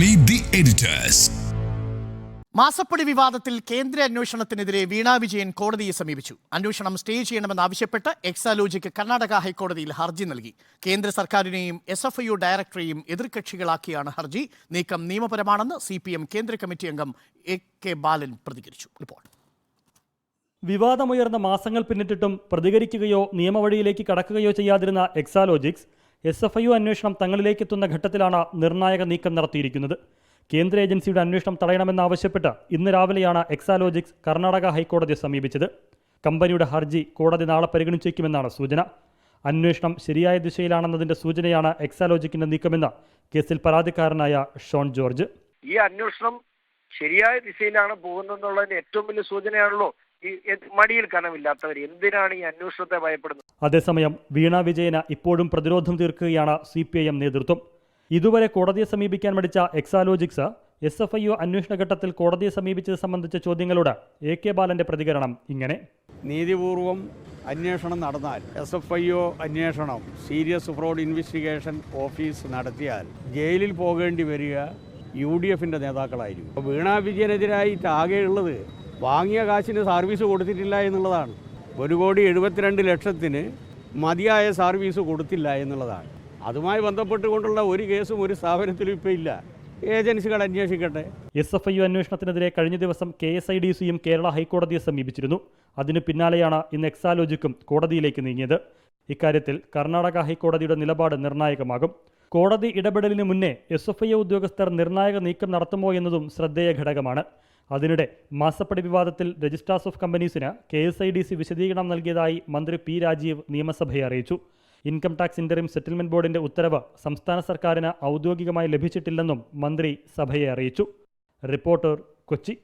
Meet the editors മാസപ്പടി വിവാദത്തിൽ കേന്ദ്ര അന്വേഷണത്തിനെതിരെ വീണ വിജയൻ കോടതിയെ സമീപിച്ചു. അന്വേഷണം സ്റ്റേ ചെയ്യണമെന്ന് ചെയ്യണമെന്നാവശ്യപ്പെട്ട് എക്സാലോജിക്ക് കർണാടക ഹൈക്കോടതിയിൽ ഹർജി നൽകി. കേന്ദ്ര സർക്കാരിനെയും എസ് എഫ് ഐ ഡയറക്ടറെയും എതിർകക്ഷികളാക്കിയാണ് ഹർജി. നീക്കം നിയമപരമാണെന്ന് സി പി എം കേന്ദ്ര കമ്മിറ്റി അംഗം എ കെ ബാലൻ പ്രതികരിച്ചു. റിപ്പോർട്ട്. വിവാദമുയർന്ന മാസങ്ങൾ പിന്നിട്ടിട്ടും പ്രതികരിക്കുകയോ നിയമവഴിയിലേക്ക് കടക്കുകയോ ചെയ്യാതിരുന്ന എക്സാലോജിക്സ് എസ് എഫ് ഐ അന്വേഷണം തങ്ങളിലേക്കെത്തുന്ന ഘട്ടത്തിലാണ് നിർണായക നീക്കം നടത്തിയിരിക്കുന്നത്. കേന്ദ്ര ഏജൻസിയുടെ അന്വേഷണം തടയണമെന്നാവശ്യപ്പെട്ട് ഇന്ന് രാവിലെയാണ് എക്സാലോജിക്സ് കർണാടക ഹൈക്കോടതിയെ സമീപിച്ചത്. കമ്പനിയുടെ ഹർജി കോടതി നാളെ പരിഗണിച്ചേക്കുമെന്നാണ് സൂചന. അന്വേഷണം ശരിയായ ദിശയിലാണെന്നതിന്റെ സൂചനയാണ് എക്സാലോജിക്കിന്റെ നീക്കമെന്ന് കേസിൽ പരാതിക്കാരനായ ഷോൺ ജോർജ്. ഈ അന്വേഷണം ശരിയായ ദിശയിലാണ് പോകുന്നതെന്നുള്ളതിന് ഏറ്റവും വലിയ സൂചനയാണല്ലോ മടിയിൽ കനമില്ലാത്തവർ എന്തിനാണ് ഈ അന്വേഷണത്തെ ഭയപ്പെടുന്നത്? അതേസമയം വീണ വിജയന ഇപ്പോഴും പ്രതിരോധം തീർക്കുകയാണ് സി പി ഐ എം നേതൃത്വം. ഇതുവരെ കോടതിയെ സമീപിക്കാൻ മടിച്ച Exalogics S F I O അന്വേഷണ ഘട്ടത്തിൽ കോടതിയെ സമീപിച്ചത് സംബന്ധിച്ച ചോദ്യങ്ങളോട് എ കെ ബാലന്റെ പ്രതികരണം ഇങ്ങനെ. നീതിപൂർവം അന്വേഷണം നടന്നാൽ എസ് എഫ് ഐ ഒ അന്വേഷണം സീരിയസ് ഫ്രോഡ് ഇൻവെസ്റ്റിഗേഷൻ ഓഫീസ് നടത്തിയാൽ ജയിലിൽ പോകേണ്ടി വരിക യു ഡി എഫിന്റെ നേതാക്കളായിരിക്കും. വീണാ വീണ വിജയനെതിരായിട്ട് ആകെയുള്ളത് വാങ്ങിയ കാശിന് സർവീസ് കൊടുത്തിട്ടില്ല എന്നുള്ളതാണ്. ഒരു കോടി എഴുപത്തിരണ്ട് ലക്ഷത്തിന് മതിയായ സർവീസ് കൊടുത്തില്ല എന്നുള്ളതാണ്. അതുമായി ബന്ധപ്പെട്ടുകൊണ്ടുള്ള ഒരു കേസും ഒരു സ്ഥാപനത്തിലും ഇപ്പോൾ ഇല്ല. ഏജൻസികൾ അന്വേഷിക്കട്ടെ. എസ് എഫ് ഐ അന്വേഷണത്തിനെതിരെ കഴിഞ്ഞ ദിവസം കെ എസ് ഐ ഡി സിയും കേരള ഹൈക്കോടതിയെ സമീപിച്ചിരുന്നു. അതിനു പിന്നാലെയാണ് ഇന്ന് എക്സാലോജിക്കും കോടതിയിലേക്ക് നീങ്ങിയത്. ഇക്കാര്യത്തിൽ കർണാടക ഹൈക്കോടതിയുടെ നിലപാട് നിർണായകമാകും. കോടതി ഇടപെടലിന് മുന്നേ എസ് എഫ് ഐ ഉദ്യോഗസ്ഥർ നിർണായക നീക്കം നടത്തുമോ എന്നതും ശ്രദ്ധേയ ഘടകമാണ്. അതിനിടെ മാസപ്പടി വിവാദത്തിൽ registrars of കമ്പനീസിന് K S I D C വിശദീകരണം നൽകിയതായി മന്ത്രി പി രാജീവ് നിയമസഭയെ അറിയിച്ചു. ഇൻകം ടാക്സ് ഇന്ററിം സെറ്റിൽമെന്റ് ബോർഡിന്റെ ഉത്തരവ് സംസ്ഥാന സർക്കാരിന് ഔദ്യോഗികമായി ലഭിച്ചിട്ടില്ലെന്നും മന്ത്രി സഭയെ അറിയിച്ചു. റിപ്പോർട്ടർ കൊച്ചി.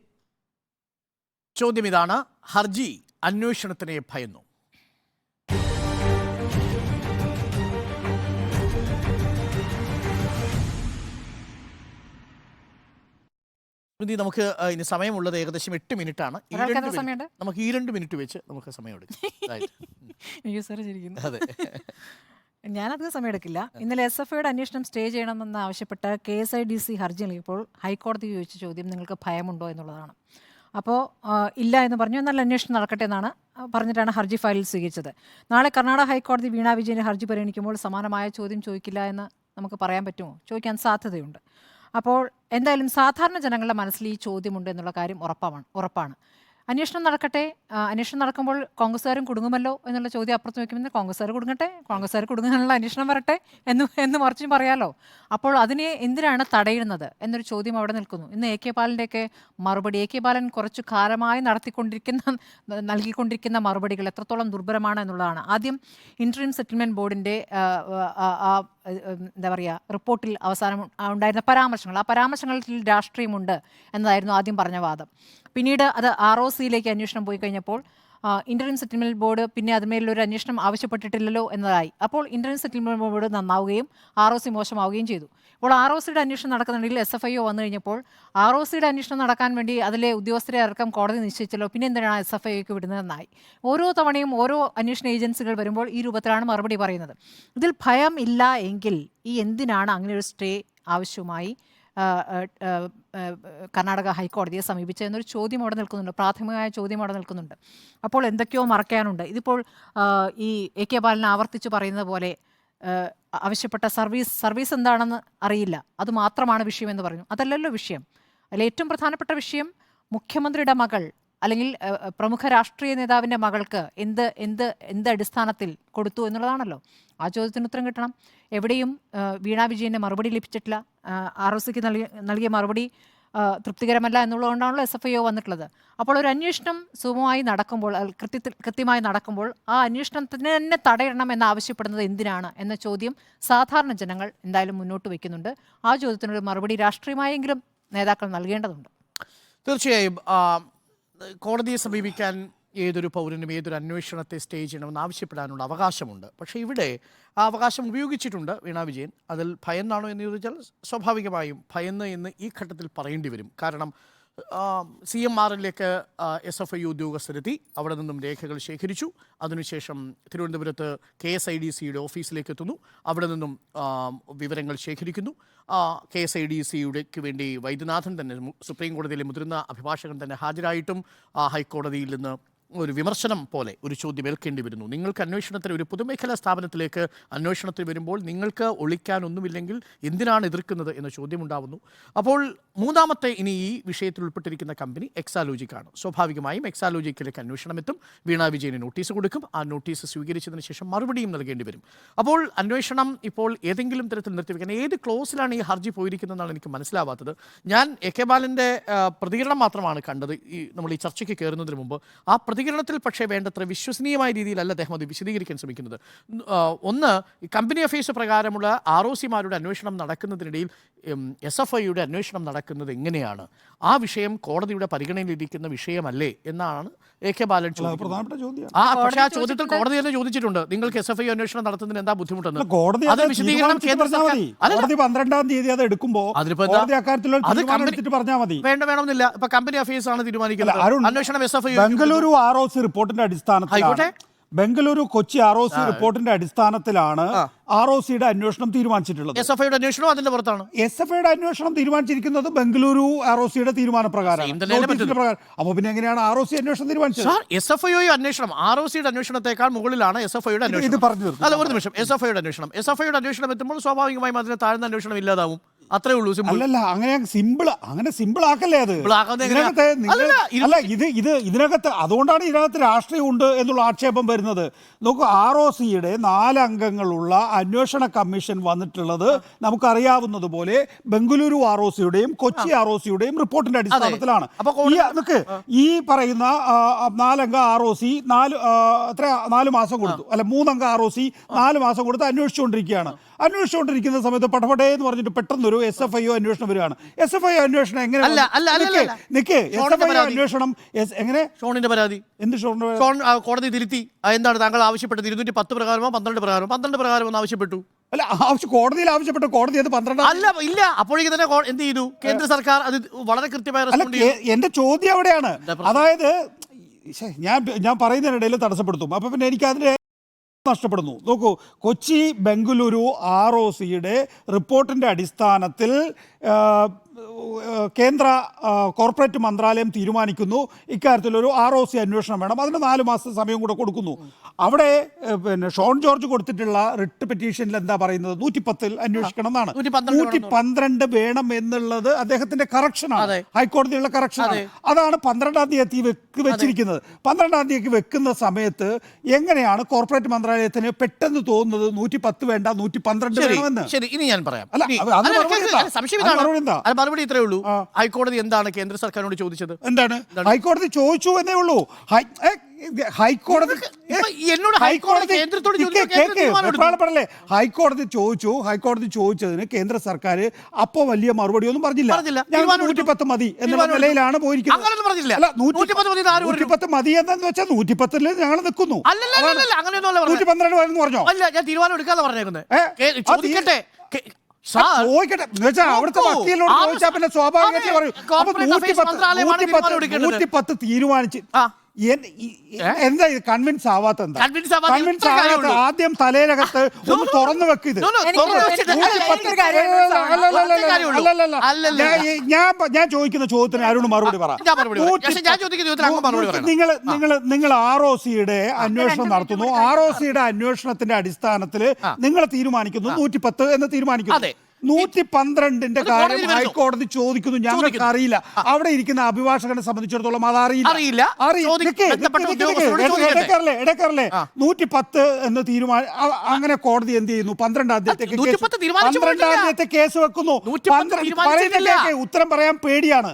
ചോദ്യം ഇതാണ് ഹർജി അന്വേഷണത്തിനെ ഭയന്നു. സ്മൃതി നമുക്ക് ഇനി സമയമുള്ളത് ഏകദേശം എട്ട് മിനിറ്റ് ആണ് നമുക്ക് ഈ രണ്ട് മിനിറ്റ് വെച്ച് നമുക്ക് സമയം എടുക്കാം. അതെ. ഞാനധികം സമയമെടുക്കില്ല ഇന്നലെ എസ് എഫ് ഐയുടെ അന്വേഷണം സ്റ്റേ ചെയ്യണമെന്ന് ആവശ്യപ്പെട്ട് K S I D C ഹർജി നൽകിയപ്പോൾ ഹൈക്കോടതി ചോദിച്ച ചോദ്യം നിങ്ങൾക്ക് ഭയമുണ്ടോ എന്നുള്ളതാണ്. അപ്പോൾ ഇല്ല എന്ന് പറഞ്ഞു. എന്നാൽ അന്വേഷണം നടക്കട്ടെ എന്നാണ് പറഞ്ഞിട്ടാണ് ഹർജി ഫയലിൽ സ്വീകരിച്ചത്. നാളെ കർണാടക ഹൈക്കോടതി വീണാ വിജയന് ഹർജി പരിഗണിക്കുമ്പോൾ സമാനമായ ചോദ്യം ചോദിക്കില്ല എന്ന് നമുക്ക് പറയാൻ പറ്റുമോ? ചോദിക്കാൻ സാധ്യതയുണ്ട്. അപ്പോൾ എന്തായാലും സാധാരണ ജനങ്ങളുടെ മനസ്സിൽ ഈ ചോദ്യമുണ്ട് എന്നുള്ള കാര്യം ഉറപ്പാണ് ഉറപ്പാണ്. അന്വേഷണം നടക്കട്ടെ. അന്വേഷണം നടക്കുമ്പോൾ കോൺഗ്രസ്സുകാരും കുടുങ്ങുമല്ലോ എന്നുള്ള ചോദ്യം അപ്പുറത്ത് വയ്ക്കുമെന്ന് കോൺഗ്രസ്സുകാർ കുടുങ്ങട്ടെ കോൺഗ്രസ്സുകാർ കുടുങ്ങാനുള്ള അന്വേഷണം വരട്ടെ എന്ന് എന്ന് മറിച്ചും പറയാമല്ലോ അപ്പോൾ അതിനെ എന്തിനാണ് തടയുന്നത് എന്നൊരു ചോദ്യം അവിടെ നിൽക്കുന്നു. ഇന്ന് എ കെ ബാലന്റെയൊക്കെ മറുപടി എ കെ ബാലൻ കുറച്ച് കാലമായി നടത്തിക്കൊണ്ടിരിക്കുന്ന നൽകിക്കൊണ്ടിരിക്കുന്ന മറുപടികൾ എത്രത്തോളം ദുർബലമാണ് എന്നുള്ളതാണ്. ആദ്യം ഇൻട്രീം സെറ്റിൽമെന്റ് ബോർഡിന്റെ എന്താ പറയുക റിപ്പോർട്ടിൽ അവസാനം ഉണ്ടായിരുന്ന പരാമർശങ്ങൾ. ആ പരാമർശങ്ങളിൽ രാഷ്ട്രീയമുണ്ട് എന്നതായിരുന്നു ആദ്യം പറഞ്ഞ വാദം. പിന്നീട് അത് ആർ ഒ സിയിലേക്ക് അന്വേഷണം പോയി കഴിഞ്ഞപ്പോൾ ഇന്റർനെം സെറ്റിൽമെന്റ് ബോർഡ് പിന്നെ അതിന്മേലൊരു അന്വേഷണം ആവശ്യപ്പെട്ടിട്ടില്ലല്ലോ എന്നതായി. അപ്പോൾ ഇന്റർനെറ്റ് സെറ്റിൽമെന്റ് ബോർഡ് നന്നാവുകയും ആർ ഒ സി മോശമാവുകയും ചെയ്തു. ഇപ്പോൾ ആർ ഒ സിയുടെ അന്വേഷണം നടക്കുന്നുണ്ടെങ്കിൽ എസ് എഫ് ഐ ഒ വന്നു കഴിഞ്ഞപ്പോൾ ആർ ഒ സിയുടെ അന്വേഷണം നടക്കാൻ വേണ്ടി അതിലെ ഉദ്യോഗസ്ഥരെ ഇറക്കം കോടതി നിശ്ചയിച്ചല്ലോ. പിന്നെ എന്തിനാണ് എസ് എഫ് ഐക്ക് വിടുന്നതെന്നായി ഓരോ തവണയും ഓരോ അന്വേഷണ ഏജൻസികൾ വരുമ്പോൾ ഈ രൂപത്തിലാണ് മറുപടി പറയുന്നത്. ഇതിൽ ഭയം ഇല്ല എങ്കിൽ ഈ എന്തിനാണ് അങ്ങനെ ഒരു സ്റ്റേ ആവശ്യമായി കർണാടക ഹൈക്കോടതിയെ സമീപിച്ചത് എന്നൊരു ചോദ്യം അവിടെ നിൽക്കുന്നുണ്ട്. പ്രാഥമികമായ ചോദ്യം അവിടെ നിൽക്കുന്നുണ്ട്. അപ്പോൾ എന്തൊക്കെയോ മറക്കാനുണ്ട് ഇതിപ്പോൾ ഈ എ കെ ബാലൻ ആവർത്തിച്ച് പറയുന്നത് പോലെ ആവശ്യപ്പെട്ട സർവീസ് സർവീസ് എന്താണെന്ന് അറിയില്ല. അത് മാത്രമാണ് വിഷയം എന്ന് പറഞ്ഞു. അതല്ലല്ലോ വിഷയം. അതിൽ ഏറ്റവും പ്രധാനപ്പെട്ട വിഷയം മുഖ്യമന്ത്രിയുടെ മകൾ അല്ലെങ്കിൽ പ്രമുഖ രാഷ്ട്രീയ നേതാവിന്റെ മകൾക്ക് എന്ത് എന്ത് എന്ത് അടിസ്ഥാനത്തിൽ കൊടുത്തു എന്നുള്ളതാണല്ലോ. ആ ചോദ്യത്തിന് ഉത്തരം കിട്ടണം. എവിടെയും വീണാ വിജയന് മറുപടി ലഭിച്ചിട്ടില്ല. ആർ ഒ സിക്ക് നൽകിയ നൽകിയ മറുപടി തൃപ്തികരമല്ല എന്നുള്ളതുകൊണ്ടാണല്ലോ എസ് എഫ് ഐ ഒ വന്നിട്ടുള്ളത്. അപ്പോൾ ഒരു അന്വേഷണം സുഗമമായി നടക്കുമ്പോൾ കൃത്യത്തിൽ കൃത്യമായി നടക്കുമ്പോൾ ആ അന്വേഷണത്തിന് തന്നെ തടയണം എന്നാവശ്യപ്പെടുന്നത് എന്തിനാണ് എന്ന ചോദ്യം സാധാരണ ജനങ്ങൾ എന്തായാലും മുന്നോട്ട് വയ്ക്കുന്നുണ്ട്. ആ ചോദ്യത്തിനൊരു മറുപടി രാഷ്ട്രീയമായെങ്കിലും നേതാക്കൾ നൽകേണ്ടതുണ്ട്. തീർച്ചയായും കോടതിയെ സമീപിക്കാൻ ഏതൊരു പൗരനും ഏതൊരു അന്വേഷണത്തെ സ്റ്റേ ചെയ്യണമെന്ന് ആവശ്യപ്പെടാനുള്ള അവകാശമുണ്ട്. പക്ഷേ ഇവിടെ ആ അവകാശം ഉപയോഗിച്ചിട്ടുണ്ട് വീണാ വിജയൻ. അതിൽ ഭയന്നാണോ എന്ന് ചോദിച്ചാൽ സ്വാഭാവികമായും ഭയന്ന് എന്ന് ഈ ഘട്ടത്തിൽ പറയേണ്ടി വരും. കാരണം സി എം ആറിലേക്ക് എസ് എഫ് ഐ ഉദ്യോഗസ്ഥരെത്തി. അവിടെ നിന്നും രേഖകൾ ശേഖരിച്ചു. അതിനുശേഷം തിരുവനന്തപുരത്ത് കെ എസ് ഐ ഡി സിയുടെ ഓഫീസിലേക്ക് എത്തുന്നു. അവിടെ നിന്നും വിവരങ്ങൾ ശേഖരിക്കുന്നു. കെ എസ് ഐ ഡി സിയുടെക്ക് വേണ്ടി വൈദ്യനാഥൻ തന്നെ സുപ്രീം കോടതിയിലെ മുതിർന്ന അഭിഭാഷകൻ തന്നെ ഹാജരായിട്ടും ഹൈക്കോടതിയിൽ നിന്ന് ഒരു വിമർശനം പോലെ ഒരു ചോദ്യം ഏൽക്കേണ്ടി വരുന്നു. നിങ്ങൾക്ക് അന്വേഷണത്തിന് ഒരു പൊതുമേഖലാ സ്ഥാപനത്തിലേക്ക് അന്വേഷണത്തിന് വരുമ്പോൾ നിങ്ങൾക്ക് ഒളിക്കാനൊന്നുമില്ലെങ്കിൽ എന്തിനാണ് എതിർക്കുന്നത് എന്ന ചോദ്യം ഉണ്ടാവുന്നു. അപ്പോൾ മൂന്നാമത്തെ ഇനി ഈ വിഷയത്തിൽ ഉൾപ്പെട്ടിരിക്കുന്ന കമ്പനി എക്സാലോജിക്കാണ്. സ്വാഭാവികമായും എക്സാലോജിക്കിലേക്ക് അന്വേഷണം എത്തും വീണ വിജയന് നോട്ടീസ് കൊടുക്കും. ആ നോട്ടീസ് സ്വീകരിച്ചതിന് ശേഷം മറുപടിയും നൽകേണ്ടി വരും. അപ്പോൾ അന്വേഷണം ഇപ്പോൾ ഏതെങ്കിലും തരത്തിൽ നിർത്തിവെക്കാൻ ഏത് ക്ലോസിലാണ് ഈ ഹർജി പോയിരിക്കുന്നതെന്നാണ് എനിക്ക് മനസ്സിലാവാത്തത്. ഞാൻ എ കെ ബാലന്റെ പ്രതികരണം മാത്രമാണ് കണ്ടത്. ഈ നമ്മൾ ഈ ചർച്ചയ്ക്ക് കയറുന്നതിന് മുമ്പ് ആ പ്രതികരണത്തിൽ പക്ഷേ വേണ്ടത്ര വിശ്വസനീയമായ രീതിയിലല്ല അദ്ദേഹം അത് വിശദീകരിക്കാൻ ശ്രമിക്കുന്നത്. ഒന്ന് കമ്പനി അഫയേഴ്സ് പ്രകാരമുള്ള ആർ ഒ സിമാരുടെ അന്വേഷണം നടക്കുന്നതിനിടയിൽ എസ് എഫ് ഐയുടെ അന്വേഷണം നടക്കുന്നത് എങ്ങനെയാണ്? ആ വിഷയം കോടതിയുടെ പരിഗണനയിലിരിക്കുന്ന വിഷയമല്ലേ എന്നാണ് എ കെ ബാലൻ ആ പക്ഷേ ആ ചോദ്യത്തിൽ കോടതി തന്നെ ചോദിച്ചിട്ടുണ്ട്. നിങ്ങൾക്ക് എസ് എഫ് ഐ അന്വേഷണം നടത്തുന്നതിന് എന്താ ബുദ്ധിമുട്ടെന്ന്. കോടതി അത് വിശദീകരണം കേന്ദ്ര പറഞ്ഞാൽ സർക്കാർ പന്ത്രണ്ടാം തീയതി അത് എടുക്കുമ്പോ അതിനിപ്പോ എന്താ? കോടതി അക്കാര്യത്തിൽ ഒരു അത് പറഞ്ഞാൽ മതി. വേണ്ട വേണമെന്നില്ല. ഇപ്പൊ കമ്പനി അഫയേഴ്സ് ആണ് തീരുമാനിക്കുന്നത്. അന്വേഷണം S F I Bengaluru R O C റിപ്പോർട്ടിന്റെ അടിസ്ഥാനത്തിൽ Bengaluru Kochi R O C റിപ്പോർട്ടിന്റെ അടിസ്ഥാനത്തിലാണ് ആർ ഒ സിയുടെ അന്വേഷണം തീരുമാനിച്ചിട്ടുള്ളത്. എസ് എഫ് ഐയുടെ അന്വേഷണം അതിന്റെ പുറത്താണ്. എസ് എഫ് ഐയുടെ അന്വേഷണം തീരുമാനിച്ചിരിക്കുന്നത് ബംഗളൂരു ആർ ഒ സിയുടെ പ്രകാരം. അപ്പൊ പിന്നെ എങ്ങനെയാണ് ആർ ഒ സി അന്വേഷണം തീരുമാനിച്ചത്? എസ് എഫ് ഐ അന്വേഷണം ആർ ഒ സിയുടെ അന്വേഷണത്തെക്കാൾ മുകളിലാണ് എസ് എഫ് ഐയുടെ ഇത് പറഞ്ഞു. അല്ല ഒരു നിമിഷം. എസ് എഫ് ഐയുടെ അന്വേഷണം. എസ് എഫ് ഐയുടെ അന്വേഷണം എത്തുമ്പോൾ സ്വാഭാവികമായും അതിന് താഴ്ന്ന അന്വേഷണം ഇല്ലാതാവും. അത്രേ ഉള്ളൂ സിമ്പിൾ അല്ലല്ല അങ്ങനെ സിമ്പിൾ അങ്ങനെ സിമ്പിൾ ആക്കല്ലേ അത്? ഇതിനകത്ത് അല്ല ഇത് ഇത് ഇതിനകത്ത് അതുകൊണ്ടാണ് ഇതിനകത്ത് രാഷ്ട്രീയം ഉണ്ട് എന്നുള്ള ആക്ഷേപം വരുന്നത്. നോക്കൂ ആർ ഒ സിയുടെ നാല് അംഗങ്ങളുള്ള അന്വേഷണ കമ്മീഷൻ വന്നിട്ടുള്ളത് നമുക്കറിയാവുന്നതുപോലെ ബംഗളൂരു ആർ ഒ സിയുടെയും കൊച്ചി ആർ ഒ സിയുടെയും റിപ്പോർട്ടിന്റെ അടിസ്ഥാനത്തിലാണ്. അപ്പൊ ഈ പറയുന്ന നാലംഗ ആർ ഒ സി നാല് എത്ര നാല് മാസം കൊടുത്തു. അല്ല മൂന്നംഗ ആർ ഒ സി നാല് മാസം കൊടുത്ത് അന്വേഷിച്ചുകൊണ്ടിരിക്കുകയാണ്. അന്വേഷിച്ചുകൊണ്ടിരിക്കുന്ന സമയത്ത് പടപടേ എന്ന് പറഞ്ഞിട്ട് പെട്ടെന്നൊരു എസ് എഫ് ഐ ഒ അന്വേഷണം വരികയാണ്. എസ് എഫ് ഐ അന്വേഷണം എങ്ങനെ നിക്ക്, അല്ല. എസ് എഫ് ഐ പരാതി. അന്വേഷണം എങ്ങനെ? ഷോണിന്റെ പരാതി. എന്ത് ഷോണിന്റെ ഷോൺ കോടതി തിരുത്തി. എന്താണ് താങ്കൾ ആവശ്യപ്പെട്ടത്? ഇരുന്നൂറ്റി പത്ത് പ്രകാരമോ പന്ത്രണ്ട് പ്രകാരമോ? പന്ത്രണ്ട് പ്രകാരമോ ആവശ്യപ്പെട്ടു. അല്ല ആവശ്യം കോടതിയിൽ ആവശ്യപ്പെട്ട. കോടതി അത് പന്ത്രണ്ട് അല്ല ഇല്ല. അപ്പോഴേക്ക് തന്നെ എന്ത് ചെയ്തു? കേന്ദ്ര സർക്കാർ അത് വളരെ കൃത്യമായ എന്റെ ചോദ്യം അവിടെയാണ്. അതായത് ഞാൻ ഞാൻ പറയുന്നതിനിടയിൽ തടസ്സപ്പെടുത്തും. അപ്പൊ പിന്നെ എനിക്ക് അതിന്റെ നഷ്ടപ്പെടുന്നു. നോക്കൂ കൊച്ചി ബംഗളൂരു ആർ ഒ സിയുടെ റിപ്പോർട്ടിന്റെ അടിസ്ഥാനത്തിൽ കേന്ദ്ര കോർപ്പറേറ്റ് മന്ത്രാലയം തീരുമാനിക്കുന്നു. ഇക്കാര്യത്തിൽ ഒരു ആർ ഒ സി അന്വേഷണം വേണം. അതിന് നാല് മാസത്തെ സമയം കൂടെ കൊടുക്കുന്നു. അവിടെ പിന്നെ ഷോൺ ജോർജ് കൊടുത്തിട്ടുള്ള റിട്ട് പെറ്റീഷനിൽ എന്താ പറയുന്നത്? നൂറ്റിപ്പത്തിൽ അന്വേഷിക്കണം എന്നാണ്. 112 നൂറ്റി വേണം പന്ത്രണ്ട് വേണം എന്നുള്ളത് അദ്ദേഹത്തിന്റെ കറക്ഷനാണ്. ഹൈക്കോടതിയുള്ള കറക്ഷനാണ് അതാണ് പന്ത്രണ്ടാം തീയതി വെക്ക് വെച്ചിരിക്കുന്നത്. പന്ത്രണ്ടാം തീയതി വെക്കുന്ന സമയത്ത് എങ്ങനെയാണ് കോർപ്പറേറ്റ് മന്ത്രാലയത്തിന് പെട്ടെന്ന് തോന്നുന്നത് നൂറ്റി പത്ത് വേണ്ട നൂറ്റി പന്ത്രണ്ട് വേണമെന്ന്? ശരി. ഇനി ഞാൻ പറയാം. അല്ല, അത് അത് മറുപടി എന്താ? മറുപടി? ഇത്രേ ഉള്ളൂ. ഹൈക്കോടതി എന്താണ് കേന്ദ്ര സർക്കാരിനോട് ചോദിച്ചത്? എന്താണ്? ഹൈക്കോടതി ചോദിച്ചു എന്നേ ഉള്ളൂ. ഹൈക്കോടതി എന്നോട് ഹൈക്കോടതി. വെപ്രാളപ്പെടല്ലേ? ഹൈക്കോടതി ചോദിച്ചു. ഹൈക്കോടതി ചോദിച്ചതിന് കേന്ദ്ര സർക്കാർ അപ്പോ വലിയ മറുപടി ഒന്നും പറഞ്ഞില്ല. നൂറ്റിപ്പത്ത് മതി തീരുമാനം നിലയിലാണ് പോയിരിക്കുന്നത്. നൂറ്റിപ്പത്ത് മതി എന്ന് പറഞ്ഞു? എന്നു വെച്ചാൽ നൂറ്റിപ്പത്തിൽ ഞങ്ങൾ നിൽക്കുന്നു. നൂറ്റി പന്ത്രണ്ട് വരെന്ന് പറഞ്ഞോ? അല്ല ഞാൻ തീരുമാനം എടുക്കാതെ പറഞ്ഞേക്കുന്നത്. ചോദിക്കട്ടെ. ചോദിക്കട്ടെ. അവിടുത്തെ. വക്കീലിനോട് ആ ചോദിച്ചാൽ പിന്നെ സ്വാഭാവികമായിട്ട് പറയും. നൂറ്റിപ്പത്ത് തീരുമാനിച്ച് എന്താ ഇത്? കൺവിൻസ് ആവാത്ത എന്താ കൺവിൻസ് ആവാത്ത ആദ്യം തലയിലകത്ത് ഒന്ന് തുറന്നു വെക്കിത്. ഞാൻ ഞാൻ ചോദിക്കുന്ന ചോദ്യത്തിന് ആരോട് മറുപടി പറ. ഞാൻ മറുപടി പറയാം. ഞാൻ ചോദിക്കുന്ന ചോദ്യത്തിന് അങ്ങ് മറുപടി പറയണം. നിങ്ങൾ നിങ്ങൾ നിങ്ങൾ ആർ ഒ സിയുടെ അന്വേഷണം നടത്തുന്നു. ആർ ഒ സിയുടെ അന്വേഷണത്തിന്റെ അടിസ്ഥാനത്തിൽ നിങ്ങൾ തീരുമാനിക്കുന്നു. നൂറ്റിപ്പത്ത് എന്ന് തീരുമാനിക്കുന്നു. അതെ. നൂറ്റി പന്ത്രണ്ടിന്റെ കാര്യം ഹൈക്കോടതി ചോദിക്കുന്നു. ഞങ്ങൾക്ക് അറിയില്ല. അവിടെ ഇരിക്കുന്ന അഭിഭാഷകനെ സംബന്ധിച്ചിടത്തോളം അത് അറിയില്ല. അറിയില്ല. ഇടക്കറല്ലേ നൂറ്റി പത്ത് എന്ന് തീരുമാനം അങ്ങനെ കോടതി എന്ത് ചെയ്യുന്നു? പന്ത്രണ്ടാം തീയതിക്ക് കേസ് 110 തീരുമാനിച്ചു പന്ത്രണ്ടാം. തീയതി കേസ് വെക്കുന്നു. 110 പന്ത്രണ്ട് തീരുമാനിച്ചിട്ടില്ല. ഉത്തരം പറയാൻ പേടിയാണ്.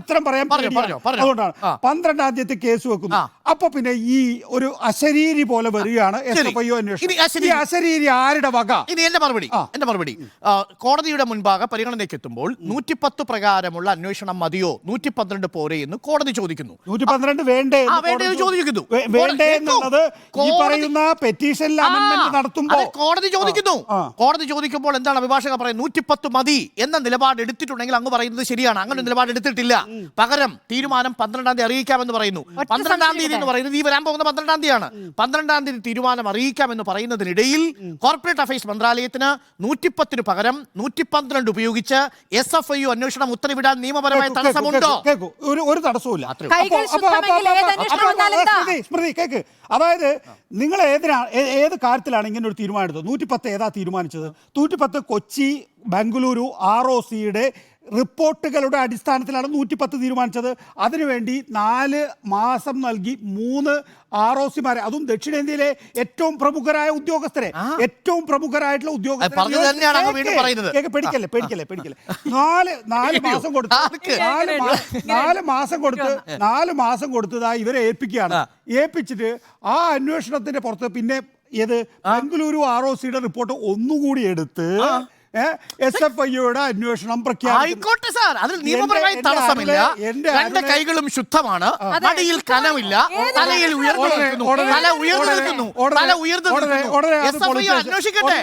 ഉത്തരം പറയാൻ പേടിയാണ്. അതുകൊണ്ടാണ്. പന്ത്രണ്ടാം തീയതി കേസ് വെക്കുന്നു. അപ്പൊ പിന്നെ ഈ ഒരു അശരീരി പോലെ വരികയാണ് എസ് എഫ് ഐ അന്വേഷണം. ഈ അശരീരി- ആരുടെ വക? ഇനി എന്റെ മറുപടി. എന്റെ മറുപടി. കോടതിയുടെ മുൻപാകെ പരിഗണനയ്ക്ക് എത്തുമ്പോൾ നൂറ്റിപ്പത്ത് പ്രകാരമുള്ള അന്വേഷണം മതിയോ? നൂറ്റി പന്ത്രണ്ട് പോരെ എന്ന് കോടതി ചോദിക്കുന്നു. നൂറ്റി പന്ത്രണ്ട് വേണ്ടേ എന്ന് ആ, വേണ്ടേ എന്ന് കോടതി ചോദിക്കുന്നു. വേണ്ടേ കോടതി- എന്നുള്ളത് ഈ പറയുന്ന പെറ്റീഷനിൽ അമെന്റ്മെന്റ് നടത്തുമ്പോൾ കോടതി ചോദിക്കുന്നു. കോടതി ചോദിക്കുമ്പോൾ എന്താണ് അഭിഭാഷക പറയുന്നത്? നൂറ്റിപ്പത്ത് മതി എന്ന നിലപാട് എടുത്തിട്ടുണ്ടെങ്കിൽ അങ്ങ് പറയുന്നത് ശരിയാണ്. അങ്ങനെ ഒരു നിലപാട് എടുത്തിട്ടില്ല. പകരം തീരുമാനം പന്ത്രണ്ടാം തീയതി അറിയിക്കാമെന്ന് പറയുന്നു. പന്ത്രണ്ടാം സംശയം തീയതി എന്ന് പറയുന്നത് ഈ വരാൻ പോകുന്ന പന്ത്രണ്ടാം തീയതിയാണ്. പന്ത്രണ്ടാം തീയതി തീരുമാനം അറിയിക്കാമെന്ന് പറയുന്നതിനിടയിൽ കോർപ്പറേറ്റ് അഫയേഴ്സ് മന്ത്രാലയത്തിന് നൂറ്റിപ്പത്തിന് പകരം നൂറ്റി പന്ത്രണ്ട് ഉപയോഗിച്ച് എസ് എഫ് ഐ അന്വേഷണം ഉത്തരവിടാൻ നിയമപരമായ തടസ്സമുണ്ടോ. ഒരു തടസ്സവുമില്ല സ്മൃതി കേക്ക്. അതായത് നിങ്ങൾ ഏതിനാ ഏത് കാര്യത്തിലാണ് ഇങ്ങനെ ഒരു തീരുമാനം എടുത്തത്? നൂറ്റിപ്പത്ത് ഏതാ തീരുമാനിച്ചത്? നൂറ്റിപ്പത്ത് കൊച്ചി ബംഗളൂരു ആർ ഒ സിയുടെ റിപ്പോർട്ടുകളുടെ അടിസ്ഥാനത്തിലാണ് നൂറ്റിപ്പത്ത് തീരുമാനിച്ചത്. അതിനുവേണ്ടി നാല് മാസം നൽകി മൂന്ന് ആർ ഒ സിമാരെ അതും ദക്ഷിണേന്ത്യയിലെ ഏറ്റവും പ്രമുഖരായ ഉദ്യോഗസ്ഥരെ. ഏറ്റവും പ്രമുഖരായിട്ടുള്ള ഉദ്യോഗസ്ഥരെ. പറഞ്ഞത് തന്നെയാണ് അങ്ങ് വീണ്ടും പറയുന്നത്. കേക്ക്, പേടിക്കല്ലേ പേടിക്കല്ലേ പേടിക്കല്ലേ. നാല് നാല് മാസം കൊടുത്ത്? നാല് നാല് മാസം കൊടുത്ത് നാല് മാസം കൊടുത്തതാ ഇവരെ ഏൽപ്പിക്കുകയാണ്. ഏൽപ്പിച്ചിട്ട് ആ അന്വേഷണത്തിന്റെ പുറത്ത് പിന്നെ ഏത് ബംഗളൂരു ആർ ഒ സിയുടെ റിപ്പോർട്ട് ഒന്നുകൂടി എടുത്ത് എസ് എഫ് ഐയുടെ അന്വേഷണം പ്രഖ്യാപിക്കോട്ടെ ആയിക്കോട്ടെ സാർ. അതിൽ നിയമപരമായി തടസ്സമില്ല. എന്റെ രണ്ട് കൈകളും ശുദ്ധമാണ്. മടിയിൽ കനമില്ല. തലയിൽ ഉയർന്നു നിൽക്കുന്നു. തല ഉയർന്നു നിൽക്കുന്നു. തല ഉയർന്നു അന്വേഷിക്കട്ടെ.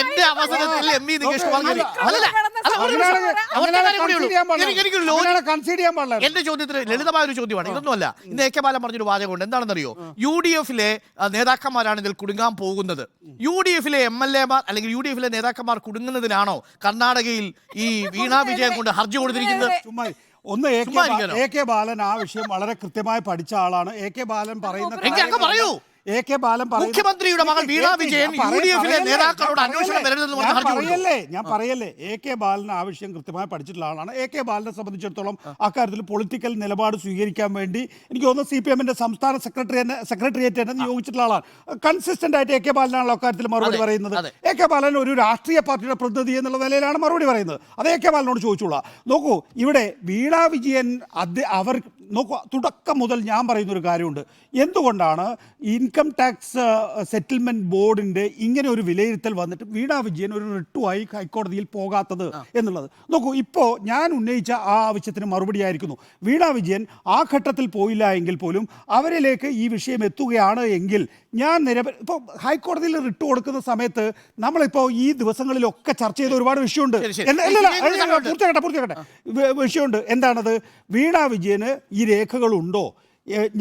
എന്റെ അവസരത്തിൽ എം ഇ നികേഷ് പറഞ്ഞത്? അല്ലല്ല എന്റെ ചോദ്യത്തിന് ലളിതമായ ഒരു ചോദ്യമാണ് ഇതൊന്നുമല്ല. ഇന്ന് എ കെ ബാലൻ പറഞ്ഞൊരു വാചകമുണ്ട്. എന്താണെന്നറിയോ? യു ഡി എഫിലെ നേതാക്കന്മാരാണ് ഇതിൽ കുടുങ്ങാൻ പോകുന്നത്. യു ഡി എഫിലെ എം എൽ എമാർ അല്ലെങ്കിൽ യു ഡി എഫിലെ നേതാക്കന്മാർ കുടുങ്ങുന്നതിനാണോ കർണാടകയിൽ ഈ വീണാ വിജയം കൊണ്ട് ഹർജി കൊടുത്തിരിക്കുന്നത്? ഒന്ന് എ കെ ബാലൻ ആ വിഷയം വളരെ കൃത്യമായി പഠിച്ച ആളാണ്. എ കെ ബാലൻ പറയുന്ന പറയൂ. എ കെ ബാലൻ പറയുന്ന- മുഖ്യമന്ത്രിയുടെ മകൾ വീണ വിജയൻ ഞാൻ യു ഡി എഫിലെ പറയല്ലേ, നേതാക്കളോട് അന്വേഷണം ഞാൻ. പറയല്ലേ ഞാൻ പറയല്ലേ എ കെ ബാലന് ആവശ്യം കൃത്യമായി പഠിച്ചിട്ടുള്ള ആളാണ്. എ കെ ബാലനെ സംബന്ധിച്ചിടത്തോളം അക്കാര്യത്തിൽ പൊളിറ്റിക്കൽ നിലപാട് സ്വീകരിക്കാൻ വേണ്ടി എനിക്ക് തോന്നുന്നു സി പി എമ്മിന്റെ സംസ്ഥാന സെക്രട്ടറി തന്നെ സെക്രട്ടേറിയറ്റ് തന്നെ നിയോഗിച്ചിട്ടുള്ള ആളാണ്. കൺസിസ്റ്റന്റ് ആയിട്ട് എ കെ ബാലനാണല്ലോ അക്കാര്യത്തിൽ മറുപടി പറയുന്നത്. എ കെ ബാലൻ ഒരു രാഷ്ട്രീയ പാർട്ടിയുടെ പ്രതിനിധി എന്നുള്ള നിലയിലാണ് മറുപടി പറയുന്നത്. അത് എ കെ ബാലനോട് ചോദിച്ചോളാം. നോക്കൂ ഇവിടെ വീണ വിജയൻ അവർ നോക്കൂ തുടക്കം മുതൽ ഞാൻ പറയുന്ന ഒരു കാര്യമുണ്ട്. എന്തുകൊണ്ടാണ് ഇൻകം ടാക്സ് സെറ്റിൽമെന്റ് ബോർഡിന്റെ ഇങ്ങനെ ഒരു വിലയിരുത്തൽ വന്നിട്ട് വീണാ വിജയൻ ഒരു റിട്ടുമായി ഹൈക്കോടതിയിൽ പോകാത്തത് എന്നുള്ളത്. നോക്കൂ ഇപ്പോൾ ഞാൻ ഉന്നയിച്ച ആ ആവശ്യത്തിന് മറുപടി ആയിരിക്കുന്നു. വീണാ വിജയൻ ആ ഘട്ടത്തിൽ പോയില്ല എങ്കിൽ പോലും അവരിലേക്ക് ഈ വിഷയം എത്തുകയാണ് എങ്കിൽ ഞാൻ നിരവധി ഇപ്പോൾ ഹൈക്കോടതിയിൽ റിട്ട് കൊടുക്കുന്ന സമയത്ത് നമ്മളിപ്പോൾ ഈ ദിവസങ്ങളിലൊക്കെ ചർച്ച ചെയ്ത ഒരുപാട് വിഷയമുണ്ട്. പൂർത്തിയാക്കട്ടെ പൂർത്തിയാക്കട്ടെ. വിഷയമുണ്ട്. എന്താണത്? വീണാ വിജയന് ഈ രേഖകളുണ്ടോ?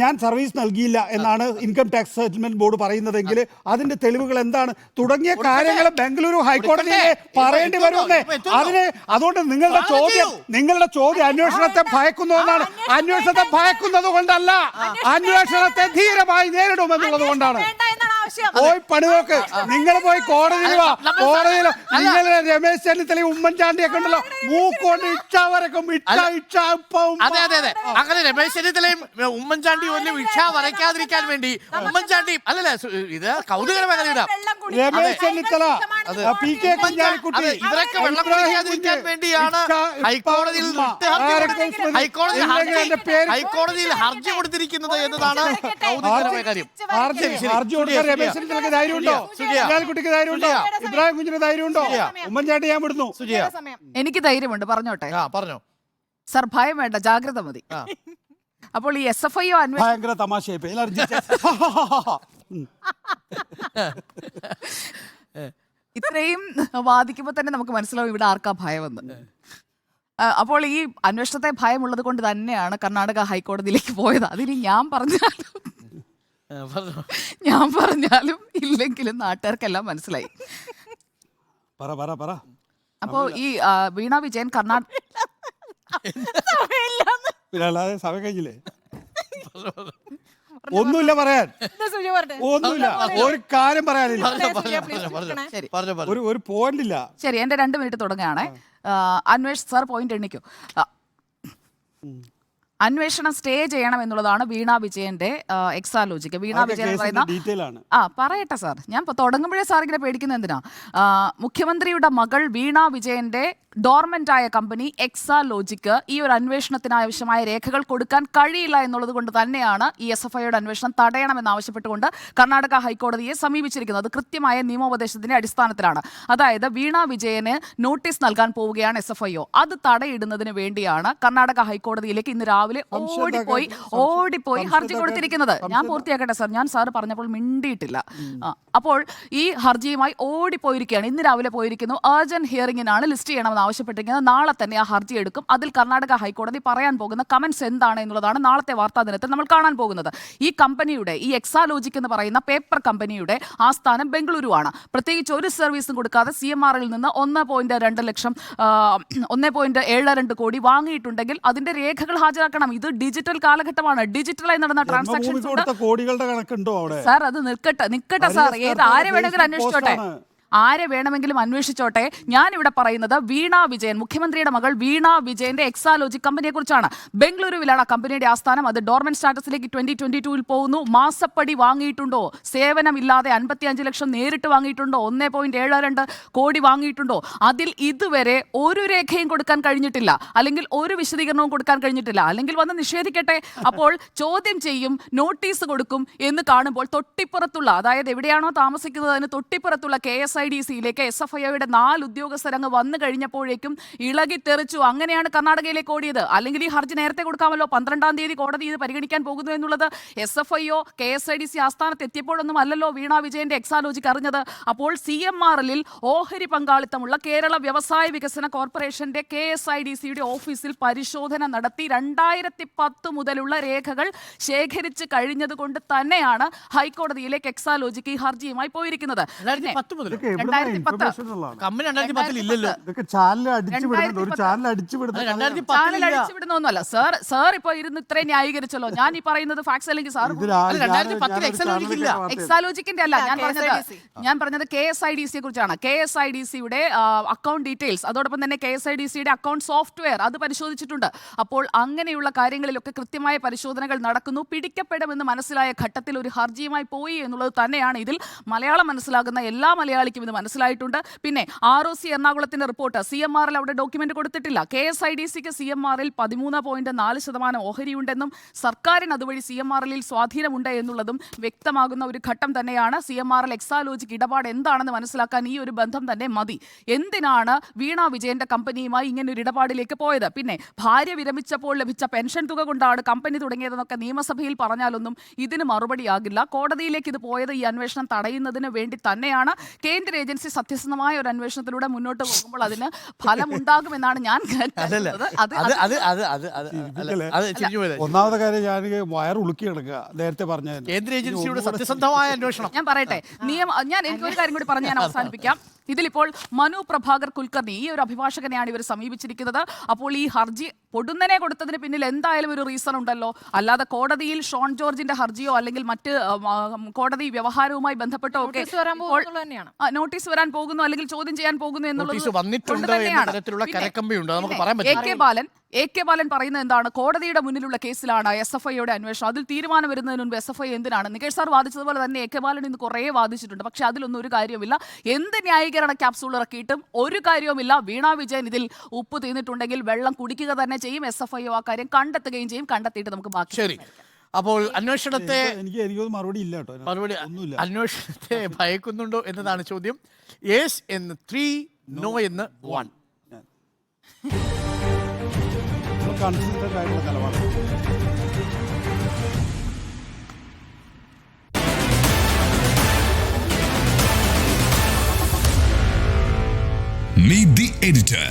ഞാൻ സർവീസ് നൽകിയില്ല എന്നാണ് ഇൻകം ടാക്സ് സെറ്റിൽമെന്റ് ബോർഡ് പറയുന്നതെങ്കിൽ അതിന്റെ തെളിവുകൾ എന്താണ്? തുടങ്ങിയ കാര്യങ്ങൾ ബംഗളൂരു ഹൈക്കോടതിയെ. പറയേണ്ടി വരുന്നേ അതിന് അതുകൊണ്ട് നിങ്ങളുടെ ചോദ്യം നിങ്ങളുടെ ചോദ്യം അന്വേഷണത്തെ ഭയക്കുന്നു എന്നാണ്. അന്വേഷണത്തെ ഭയക്കുന്നത് കൊണ്ടല്ല. അന്വേഷണത്തെ ധീരമായി നേരിടുമെന്നുള്ളത് കൊണ്ടാണ്. പോയി പണി നോക്ക് നിങ്ങൾ പോയി കോടതിയിൽ വാ. കോടതിയിൽ നിങ്ങൾ രമേശ് ചെന്നിത്തല ഉമ്മൻചാണ്ടിയൊക്കെ ഉണ്ടല്ലോ. മൂക്കൊണ്ട് വരക്കും. ഇപ്പം അതെ അതെ അതെ. അങ്ങനെ രമേശ് ചെന്നിത്തലയും ഉമ്മൻചാണ്ടി ഒന്നും ഇച്ഛ വരയ്ക്കാതിരിക്കാൻ വേണ്ടി ഉമ്മൻചാണ്ടി അല്ലല്ല ഇത് കൗതുകരമായ രമേശ് ചെന്നിത്തല പി കെ കുഞ്ഞാലിക്കുട്ടി. ഇവരൊക്കെ വെള്ളം കുടിക്കാതിരിക്കാൻ വേണ്ടിയാണ് ഹൈക്കോടതിയിൽ? ഹൈക്കോടതിയിൽ ഹർജി കൊടുത്തിരിക്കുന്നത് എന്നതാണ് കൗതുകരമായ കാര്യം. ഹർജി. ഹർജി കൊടുക്കാൻ ചെന്നിത്തലക്ക് ധൈര്യമുണ്ടോ? സുജിയ. കുഞ്ഞാലിക്കുട്ടിക്ക് ധൈര്യമുണ്ടോ? ഇബ്രാഹിം കുഞ്ഞിന് ധൈര്യമുണ്ടോ? സുജിയ. ഉമ്മൻചാണ്ടി ഞാൻ വിടുന്നു. സുജിയ. എനിക്ക് ധൈര്യമുണ്ട്. പറഞ്ഞോട്ടെ. ആ പറഞ്ഞോ. സർ ഭയം വേണ്ട. ജാഗ്രത മതി. അപ്പോൾ ഈ എസ് എഫ് ഐ ഭയങ്കര. എല്ലാവരും ഇത്രയും വാദിക്കുമ്പോൾ തന്നെ നമുക്ക് മനസ്സിലാവും ഇവിടെ ആർക്കാ ഭയമെന്ന്. അപ്പോൾ ഈ അന്വേഷണത്തെ ഭയമുള്ളത് കൊണ്ട് തന്നെയാണ് കർണാടക ഹൈക്കോടതിയിലേക്ക് പോയത്. അതിന് ഞാൻ പറഞ്ഞാലും ഞാൻ പറഞ്ഞാലും ഇല്ലെങ്കിലും നാട്ടുകാർക്കെല്ലാം മനസ്സിലായി. പറ പറ പറ. അപ്പോൾ ഈ ആ, വീണ വിജയൻ കർണാടക പിന്നെ അല്ലാതെ സമയം കഴിഞ്ഞില്ലേ? ഒന്നുമില്ല പറയാൻ. ഒന്നുമില്ല. ഒരു കാര്യം പറയാനില്ല. ശരി. പറഞ്ഞോ പറഞ്ഞോ. ഒരു ഒരു പോയിന്റ് ഇല്ല. ശരി എന്റെ രണ്ട് മിനിറ്റ് തുടങ്ങുകയാണേ. അന്വേഷ് സാർ പോയിന്റ് എണ്ണിക്കോ. ആ, അന്വേഷണം സ്റ്റേ ചെയ്യണം എന്നുള്ളതാണ് വീണ വിജയന്റെ എക്സാലോജിക്ക് വീണ വിജയൻ പറയുന്ന ആ പറയട്ടെ സാർ. ഞാൻ ഇപ്പൊ തുടങ്ങുമ്പോഴേ സാർ ഇങ്ങനെ പേടിക്കുന്ന എന്തിനാ? മുഖ്യമന്ത്രിയുടെ മകൾ വീണ വിജയന്റെ ഡോർമെന്റ് ആയ കമ്പനി എക്സാലോജിക്ക് ഈ ഒരു അന്വേഷണത്തിന് ആവശ്യമായ രേഖകൾ കൊടുക്കാൻ കഴിയില്ല എന്നുള്ളത് കൊണ്ട് തന്നെയാണ് ഈ എസ് എഫ് ഐയുടെ അന്വേഷണം തടയണമെന്ന് ആവശ്യപ്പെട്ടുകൊണ്ട് കർണാടക ഹൈക്കോടതിയെ സമീപിച്ചിരിക്കുന്നത്. അത് കൃത്യമായ നിയമോപദേശത്തിന്റെ അടിസ്ഥാനത്തിലാണ്. അതായത് വീണ വിജയന് നോട്ടീസ് നൽകാൻ പോവുകയാണ് എസ് എഫ് ഐ ഒ. അത് തടയിടുന്നതിന് വേണ്ടിയാണ് കർണാടക ഹൈക്കോടതിയിലേക്ക് ഇന്ന് രാവിലെ സംശയം ഓടിപ്പോയി ഓടിപ്പോയി ഹർജി കൊടുത്തിരിക്കുന്നത്. ഞാൻ പൂർത്തിയാക്കട്ടെ സാർ. ഞാൻ സാർ പറഞ്ഞപ്പോൾ മിണ്ടിയിട്ടില്ല. അപ്പോൾ ഈ ഹർജിയുമായി ഓടിപ്പോയിരിക്കുകയാണ്. ഇന്ന് രാവിലെ പോയിരിക്കുന്നു. അർജന്റ് ഹിയറിംഗിനാണ് ലിസ്റ്റ് ചെയ്യണമെന്ന് ആവശ്യപ്പെട്ടിരിക്കുന്നത്. നാളെ തന്നെ ആ ഹർജി എടുക്കും. അതിൽ കർണാടക ഹൈക്കോടതി പറയാൻ പോകുന്ന കമന്റ്സ് എന്താണ് എന്നുള്ളതാണ് നാളത്തെ വാർത്താ ദിനത്തിൽ നമ്മൾ കാണാൻ പോകുന്നത്. ഈ കമ്പനിയുടെ ഈ എക്സാലോജിക് എന്ന് പറയുന്ന പേപ്പർ കമ്പനിയുടെ ആസ്ഥാനം ബംഗളൂരുവാണ്. പ്രത്യേകിച്ച് ഒരു സർവീസും കൊടുക്കാതെ സി എം ആറിൽ നിന്ന് ഒന്ന് പോയിന്റ് രണ്ട് ലക്ഷം ഒന്ന് പോയിന്റ് ഏഴ് രണ്ട് കോടി വാങ്ങിയിട്ടുണ്ടെങ്കിൽ അതിന്റെ രേഖകൾ ഹാജരാക്കണം ഇത് ഡിജിറ്റൽ കാലഘട്ടമാണ്. ഡിജിറ്റലായി നടന്ന ട്രാൻസാക്ഷൻസ് കോടികളുടെ കണക്കുണ്ടോ അവിടെ? സാർ അത് നിൽക്കട്ടെ നിൽക്കട്ടെ സാർ. ഏത് ആരെ വേണമെങ്കിലും അന്വേഷിച്ചോട്ടെ. ആരെ വേണമെങ്കിലും അന്വേഷിച്ചോട്ടെ? ഞാനിവിടെ പറയുന്നത് വീണ വിജയൻ മുഖ്യമന്ത്രിയുടെ മകൾ വീണ വിജയന്റെ എക്സാലോജി കമ്പനിയെ കുറിച്ചാണ് ബംഗളൂരുവിലാണ് ആ കമ്പനിയുടെ ആസ്ഥാനം. അത് ഡോർമെന്റ് സ്റ്റാറ്റസിലേക്ക് ട്വന്റി ട്വന്റി ടൂവിൽ പോകുന്നു. മാസപ്പടി വാങ്ങിയിട്ടുണ്ടോ? സേവനമില്ലാതെ അൻപത്തി അഞ്ച് ലക്ഷം നേരിട്ട് വാങ്ങിയിട്ടുണ്ടോ? ഒന്നേ പോയിന്റ് ഏഴ് രണ്ട് കോടി വാങ്ങിയിട്ടുണ്ടോ? അതിൽ ഇതുവരെ ഒരു രേഖയും കൊടുക്കാൻ കഴിഞ്ഞിട്ടില്ല. അല്ലെങ്കിൽ ഒരു വിശദീകരണവും കൊടുക്കാൻ കഴിഞ്ഞിട്ടില്ല. അല്ലെങ്കിൽ വന്ന് നിഷേധിക്കട്ടെ? അപ്പോൾ ചോദ്യം ചെയ്യും നോട്ടീസ് കൊടുക്കും എന്ന് കാണുമ്പോൾ തൊട്ടിപ്പുറത്തുള്ള അതായത് എവിടെയാണോ താമസിക്കുന്നത് അതിന് തൊട്ടിപ്പുറത്തുള്ള കെ എസ് ഐ ഡി സിയിലേക്ക് എസ് എഫ് ഐയുടെ നാല് ഉദ്യോഗസ്ഥരങ്ങ് വന്നു കഴിഞ്ഞപ്പോഴേക്കും ഇളകി തെറിച്ചു അങ്ങനെയാണ് കർണാടകയിലേക്ക് ഓടിയത്. അല്ലെങ്കിൽ ഈ ഹർജി നേരത്തെ കൊടുക്കാമല്ലോ? പന്ത്രണ്ടാം തീയതി കോടതി ഇത് പരിഗണിക്കാൻ പോകുന്നു എന്നുള്ളത് S F I O K S I D C ആസ്ഥാനത്ത് എത്തിയപ്പോഴൊന്നും അല്ലല്ലോ വീണ വിജയന്റെ എക്സാലോജിക്ക് അറിഞ്ഞത് അപ്പോൾ സി എം ആർ എല്ലിൽ ഓഹരി പങ്കാളിത്തമുള്ള കേരള വ്യവസായ വികസന കോർപ്പറേഷന്റെ കെ എസ് ഐ ഡി സിയുടെ ഓഫീസിൽ പരിശോധന നടത്തി. രണ്ടായിരത്തി പത്ത് മുതലുള്ള രേഖകൾ ശേഖരിച്ച് കഴിഞ്ഞതുകൊണ്ട് തന്നെയാണ് ഹൈക്കോടതിയിലേക്ക് എക്സാലോജിക്ക് ഈ ഹർജിയുമായി പോയിരിക്കുന്നത്. രണ്ടായിരത്തി പത്ത്? കമ്പനി രണ്ടായിരത്തി പത്തിൽ ഇല്ലല്ലോ. ഇതൊക്കെ ചാനൽ അടിച്ചു വിടുന്നുണ്ട്. ഒരു ചാനൽ അടിച്ചു വിടുന്നത്. ചാനൽ അടിച്ചു വിടുന്നൊന്നുമല്ല. സാർ സാർ ഇപ്പൊ ഇരുന്ന് ഇത്രയും ന്യായീകരിച്ചല്ലോ. ഞാൻ ഈ പറയുന്നത് ഫാക്സ് അല്ലെങ്കിൽ സാർ രണ്ടായിരത്തി പത്തിൽ വാർത്തയാണ്. എക്സാലോജിക്കിന്റെ അല്ല. ഞാൻ പറഞ്ഞത് ഞാൻ പറഞ്ഞത് കെ എസ് ഐ ഡി സിയെ കുറിച്ചാണ്. കെ എസ് ഐ ഡി സിയുടെ അക്കൗണ്ട് ഡീറ്റെയിൽസ് അതോടൊപ്പം തന്നെ കെ എസ് ഐ ഡി സിയുടെ അക്കൗണ്ട് സോഫ്റ്റ്വെയർ അത് പരിശോധിച്ചിട്ടുണ്ട്. അപ്പോൾ അങ്ങനെയുള്ള കാര്യങ്ങളിലൊക്കെ കൃത്യമായ പരിശോധനകൾ നടക്കുന്നു. പിടിക്കപ്പെടുമെന്ന് മനസ്സിലായ ഘട്ടത്തിൽ ഒരു ഹർജിയുമായി പോയി എന്നുള്ളത് തന്നെയാണ് ഇതിൽ മലയാളം മനസ്സിലാകുന്ന എല്ലാ മലയാളിക്കും ഇത് മനസ്സിലായിട്ടുണ്ട്. പിന്നെ ആർ ഒ സി എറണാകുളത്തിന്റെ റിപ്പോർട്ട് സി എം ആറിൽ അവിടെ ഡോക്യുമെന്റ് കൊടുത്തിട്ടില്ല. കെ എസ് ഐ ഡി സിക്ക് സി എം ആറിൽ പതിമൂന്ന് പോയിന്റ് നാല് ശതമാനം ഓഹരിയുണ്ടെന്നും സർക്കാരിന് അതുവഴി സി എം ആറിൽ സ്വാധീനമുണ്ട് എന്നുള്ളതും വ്യക്തമാകുന്ന ഒരു ഘട്ടം തന്നെയാണ്. സി എം ആറിൽ എക്സാലോജിക്ക് ഇടപാട് എന്താണെന്ന് മനസ്സിലാക്കാൻ ഈ ഒരു ബന്ധം തന്നെ മതി. എന്തിനാണ് വീണ വിജയന്റെ കമ്പനിയുമായി ഇങ്ങനെ ഒരു ഇടപാടിലേക്ക് പോയത്? പിന്നെ ഭാര്യ വിരമിച്ചപ്പോൾ ലഭിച്ച പെൻഷൻ തുക കൊണ്ടാണ് കമ്പനി തുടങ്ങിയതെന്നൊക്കെ നിയമസഭയിൽ പറഞ്ഞാലൊന്നും ഇതിന് മറുപടിയാകില്ല. കോടതിയിലേക്ക് ഇത് പോയത് ഈ അന്വേഷണം തടയുന്നതിന് വേണ്ടി തന്നെയാണ്. കേന്ദ്ര ഏജൻസി സത്യസന്ധമായ ഒരു അന്വേഷണത്തിലൂടെ മുന്നോട്ട് പോകുമ്പോൾ അതിന് ഫലമുണ്ടാകുമെന്നാണ് ഞാൻ കരുതുന്നത്. ഒന്നാമത്തെ കാര്യം ഞാൻ വയർ ഉളുക്കി കിടക്കുക. നേരത്തെ പറഞ്ഞ കേന്ദ്ര ഏജൻസിയുടെ സത്യസന്ധമായ അന്വേഷണം. ഞാൻ പറയട്ടെ. നിയമ ഞാൻ എനിക്ക് ഒരു കാര്യം കൂടി പറഞ്ഞ് ഞാൻ അവസാനിപ്പിക്കാം. ഇതിലിപ്പോൾ മനു പ്രഭാകർ കുൽക്കർണി ഈ ഒരു അഭിഭാഷകനെയാണ് ഇവർ സമീപിച്ചിരിക്കുന്നത് അപ്പോൾ ഈ ഹർജി പൊടുന്നനെ കൊടുത്തതിന് പിന്നിൽ എന്തായാലും ഒരു റീസൺ ഉണ്ടല്ലോ അല്ലാതെ കോടതിയിൽ ഷോൺ ജോർജിന്റെ ഹർജിയോ അല്ലെങ്കിൽ മറ്റ് കോടതി വ്യവഹാരവുമായി ബന്ധപ്പെട്ടോ ഒക്കെ നോട്ടീസ് വരാൻ പോകുന്നു അല്ലെങ്കിൽ ചോദ്യം ചെയ്യാൻ പോകുന്നു എന്നുള്ളത് നോട്ടീസ് വന്നിട്ടുണ്ട് എന്ന തന്നെയാണ്. തരത്തിലുള്ള പിന്നെ- കരക്കമ്പിയുണ്ട്. നമുക്ക് പറയാൻ എ പറ്റില്ല. K Balan A K Balan പറയുന്നത് എന്താണ്? കോടതിയുടെ മുന്നിലുള്ള കേസിലാണ് എസ് എഫ് ഐയുടെ അന്വേഷണം. അതിൽ തീരുമാനം വരുന്നതിന് മുൻപ് എസ് എഫ് ഐ എന്തിനാണ്? നികേഷ് സാർ വാദിച്ചതുപോലെ തന്നെ എ കെ ബാലൻ ഇന്ന് കുറേ വാദിച്ചിട്ടുണ്ട്. പക്ഷേ അതിലൊന്നും ഒരു കാര്യവുമില്ല. എന്ത് ന്യായീകരണ ക്യാപ്സൂൾ ഇറക്കിയിട്ടും ഒരു കാര്യവുമില്ല. വീണ വിജയൻ ഇതിൽ ഉപ്പ് തീർന്നിട്ടുണ്ടെങ്കിൽ വെള്ളം കുടിക്കുക തന്നെ ചെയ്യും. എസ് എഫ് ഐ ആ കാര്യം കണ്ടെത്തുകയും ചെയ്യും. കണ്ടെത്തിയിട്ട് നമുക്ക് ബാക്കി ശരി. അപ്പോൾ അന്വേഷണത്തെ എനിക്ക് എനിക്ക് എനിക്കൊന്നും മറുപടി ഇല്ല കേട്ടോ. മറുപടി ഒന്നുമില്ല. അന്വേഷണത്തെ ഭയക്കുന്നുണ്ടോ എന്നതാണ് ചോദ്യം. യെസ് എന്ന് ത്രീ നോ എന്ന് വൺ കൺസിഡർ ആയിട്ടുള്ള നിലപാട് Meet the editor.